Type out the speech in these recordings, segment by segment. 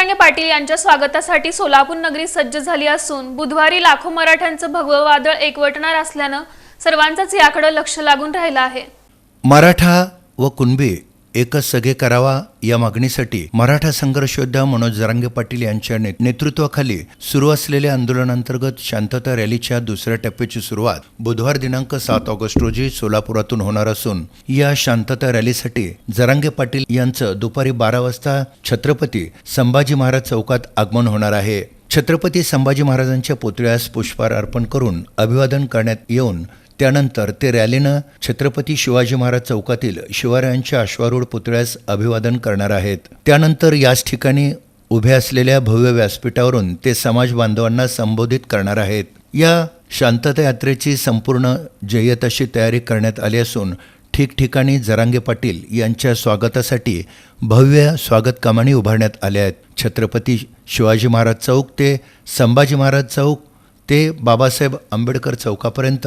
जरांगे पाटील यांच्या स्वागतासाठी सोलापूर नगरी सज्ज झाली असून बुधवारी लाखो मराठ्यांचं भगवं वादळ एकवटणार असल्यानं सर्वांचंच याकडे लक्ष लागून राहिलं आहे. मराठा व कुणबी एकच सगळे करावा या मागणीसाठी मराठा संघर्ष योद्धा मनोज जरांगे पाटील यांच्या ने- नेतृत्वाखाली सुरू असलेल्या आंदोलनांतर्गत शांतता रॅलीच्या दुसऱ्या टप्प्याची सुरुवात बुधवार दिनांक सात ऑगस्ट रोजी सोलापुरातून होणार असून या शांतता रॅलीसाठी जरांगे पाटील यांचं दुपारी बारा वाजता छत्रपती संभाजी महाराज चौकात आगमन होणार आहे. छत्रपती संभाजी महाराजांच्या पुतळ्यास पुष्पहार अर्पण करून अभिवादन करण्यात येऊन त्यानंतर ते रॅलीनं छत्रपती शिवाजी महाराज चौकातील शिवरायांच्या अश्वारूढ पुतळ्यास अभिवादन करणार आहेत. त्यानंतर याच ठिकाणी उभे असलेल्या भव्य व्यासपीठावरून ते समाज बांधवांना संबोधित करणार आहेत. या शांतता यात्रेची संपूर्ण जय्यत अशी तयारी करण्यात आली असून ठिकठिकाणी जरांगे पाटील यांच्या स्वागतासाठी भव्य स्वागत कामानी उभारण्यात आल्या आहेत. छत्रपती शिवाजी महाराज चौक ते संभाजी महाराज चौक ते बाबासाहेब आंबेडकर चौकापर्यंत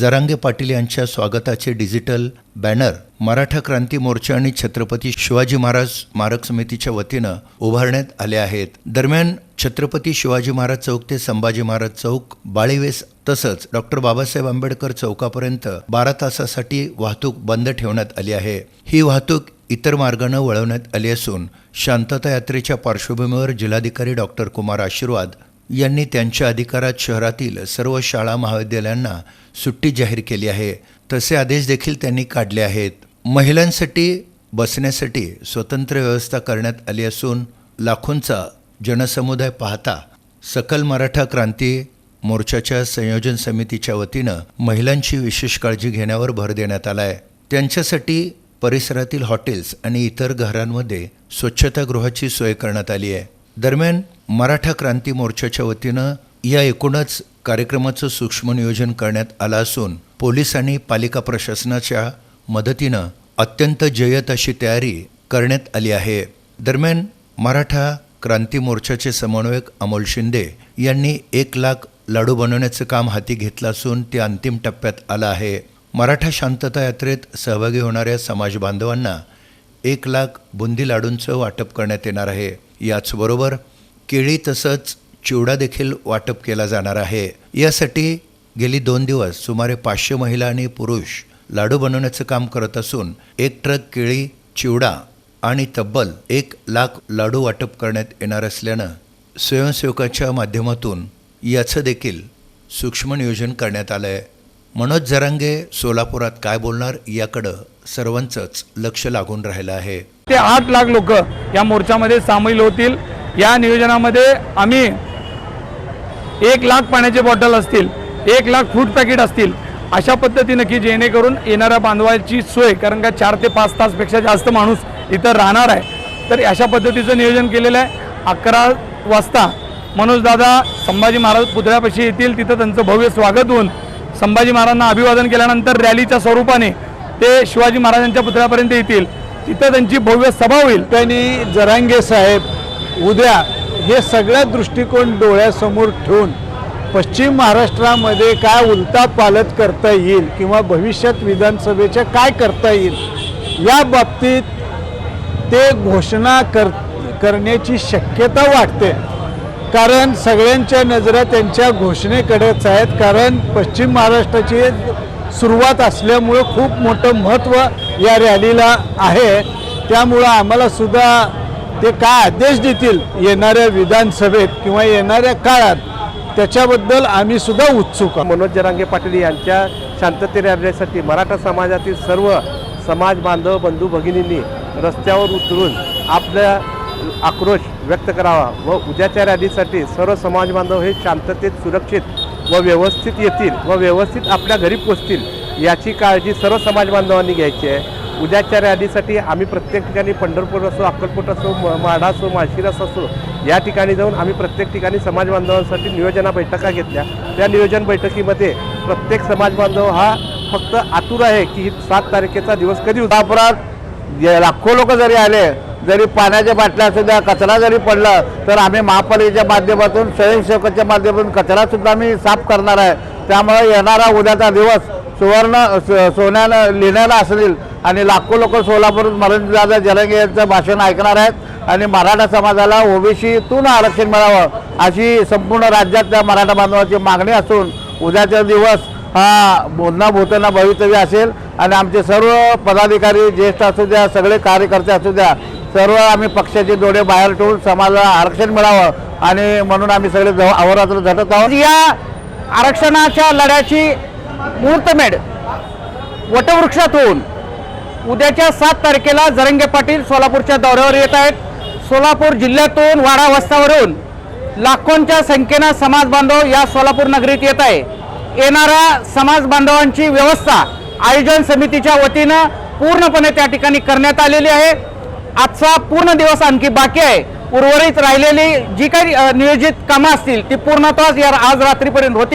जरांगे पाटील यांच्या स्वागताचे डिजिटल बॅनर मराठा क्रांती मोर्चा आणि छत्रपती शिवाजी महाराज स्मारक समितीच्या वतीनं उभारण्यात आले आहेत. दरम्यान छत्रपती शिवाजी महाराज चौक ते संभाजी महाराज चौक बाळीवेस तसंच डॉक्टर बाबासाहेब आंबेडकर चौकापर्यंत बारा तासासाठी वाहतूक बंद ठेवण्यात आली आहे. ही वाहतूक इतर मार्गानं वळवण्यात आली असून शांतता यात्रेच्या पार्श्वभूमीवर जिल्हाधिकारी डॉक्टर कुमार आशीर्वाद यांनी त्यांच्या अधिकारात शहरातील सर्व शाळा महाविद्यालयांना सुट्टी जाहीर केली आहे. तसे आदेश देखील त्यांनी काढले आहेत. महिलांसाठी बसण्यासाठी स्वतंत्र व्यवस्था करण्यात आली असून लाखोंचा जनसमुदाय पाहता सकल मराठा क्रांती मोर्चाच्या संयोजन समितीच्या वतीनं महिलांची विशेष काळजी घेण्यावर भर देण्यात आला आहे त्यांच्यासाठी परिसरातील हॉटेल्स आणि इतर घरांमध्ये स्वच्छतागृहाची सोय करण्यात आली आहे. दरम्यान मराठा क्रांती मोर्चाच्या वतीनं या एकूणच कार्यक्रमाचं सूक्ष्म नियोजन करण्यात आलं असून पोलीस आणि पालिका प्रशासनाच्या मदतीनं अत्यंत जय्यत अशी तयारी करण्यात आली आहे. दरम्यान मराठा क्रांती मोर्चाचे समन्वयक अमोल शिंदे यांनी एक लाख लाडू बनवण्याचं काम हाती घेतलं असून ते अंतिम टप्प्यात आलं आहे. मराठा शांतता यात्रेत सहभागी होणाऱ्या समाज बांधवांना एक लाख बुंदी लाडूंचं वाटप करण्यात येणार आहे. याचबरोबर केळी तसंच चिवडा देखील वाटप केला जाणार आहे. यासाठी गेली दोन दिवस सुमारे पाचशे महिला आणि पुरुष लाडू बनवण्याचं काम करत असून एक ट्रक केळी चिवडा आणि तब्बल एक लाख लाडू वाटप करण्यात येणार असल्यानं स्वयंसेवकाच्या माध्यमातून याचं देखील सूक्ष्म नियोजन करण्यात आलं आहे मनोज जरांगे सोलापुरात काय बोलणार याकडं सर्वांचंच लक्ष लागून राहिलं आहे. ते आठ लाख लोक या मोर्चामध्ये सामील होतील. या नियोजनामध्ये आम्ही एक लाख पाण्याचे बॉटल असतील एक लाख फूड पॅकेट असतील अशा पद्धतीनं की जेणेकरून येणाऱ्या बांधवाची सोय कारण का चार ते पाच तासपेक्षा जास्त माणूस इथं राहणार आहे. तर अशा पद्धतीचं नियोजन केलेलं आहे. अकरा वाजता मनोजदादा संभाजी महाराज पुतळ्यापाशी येतील तिथं त्यांचं भव्य स्वागत होऊन संभाजी महाराजांना अभिवादन केल्यानंतर रॅलीच्या स्वरूपाने ते शिवाजी महाराजांच्या पुतळ्यापर्यंत येतील. तिथं त्यांची भव्य सभा होईल. त्यांनी जरांगे साहेब उद्या हे सगळ्या दृष्टिकोन डोळ्यासमोर ठेवून पश्चिम महाराष्ट्रामध्ये काय उलता पालत करता येईल किंवा भविष्यात विधानसभेच्या काय करता येईल या बाबतीत ते घोषणा कर करण्याची शक्यता वाटते. कारण सगळ्यांच्या नजरा त्यांच्या घोषणेकडेच आहेत. कारण पश्चिम महाराष्ट्राची सुरुवात असल्यामुळं खूप मोठं महत्त्व या रॅलीला आहे. त्यामुळं आम्हालासुद्धा ते काय आदेश देतील येणाऱ्या विधानसभेत किंवा येणाऱ्या काळात त्याच्याबद्दल आम्ही सुद्धा उत्सुक मनोज जरांगे पाटील यांच्या शांतते रॅलीसाठी मराठा समाजातील सर्व समाज बांधव बंधू भगिनींनी रस्त्यावर उतरून आपला आक्रोश व्यक्त करावा व उद्याच्या रॅलीसाठी सर्व समाज बांधव हे शांततेत सुरक्षित व व्यवस्थित येतील व व्यवस्थित आपल्या घरी पोचतील याची काळजी सर्व समाज बांधवांनी घ्यायची आहे. उद्याच्या रॅलीसाठी आम्ही प्रत्येक ठिकाणी पंढरपूर असो अक्कलकोट असो म- माढा असो माळशिरस असो या ठिकाणी जाऊन आम्ही प्रत्येक ठिकाणी समाज बांधवांसाठी नियोजना बैठका घेतल्या. त्या नियोजन बैठकीमध्ये प्रत्येक समाज बांधव हा फक्त आतुर आहे की सात तारखेचा दिवस कधी होता लाखो लोक जरी आले जरी पाण्याच्या बाटल्या असू द्या कचरा जरी पडला तर आम्ही महापालिकेच्या माध्यमातून स्वयंसेवकाच्या माध्यमातून कचरासुद्धा आम्ही साफ करणार आहे. त्यामुळे येणारा उद्याचा दिवस सुवर्ण स- सोन्यानं लिहिण्याला असेल आणि लाखो लोक सोलापूर मरणदादा जलंगे यांचं भाषण ऐकणार आहेत. आणि मराठा समाजाला ओबीसीतून आरक्षण मिळावं अशी संपूर्ण राज्यातल्या मराठा बांधवाची मागणी असून उद्याचा दिवस हा बोलणं भूतना भवितव्य असेल. आणि आमचे सर्व पदाधिकारी ज्येष्ठ असू द्या सगळे कार्यकर्ते असू द्या सर्व आम्ही पक्षाचे डोळे बाहेर ठेवून समाजाला आरक्षण मिळावं. आणि म्हणून आम्ही सगळे जव- अहोरात्र झटत आहोत. या आरक्षणाच्या लढ्याची मुहूर्तमेढ वटवृक्षातून उद्याच्या सात तारखेला जरंगे पाटील सोलापूरच्या दौऱ्यावर येत आहेत. सोलापूर जिल्ह्यातून वाडा वस्तावरून लाखोंच्या संख्येनं समाज बांधव या सोलापूर नगरीत येत आहे. येणाऱ्या समाज बांधवांची व्यवस्था आयोजन समितीच्या वतीनं पूर्णपणे त्या ठिकाणी करण्यात आलेली आहे. आजचा पूर्ण दिवस आणखी बाकी आहे. उर्वरित राहिलेली जी काही नियोजित कामं असतील ती पूर्णतः या आज रात्रीपर्यंत होती.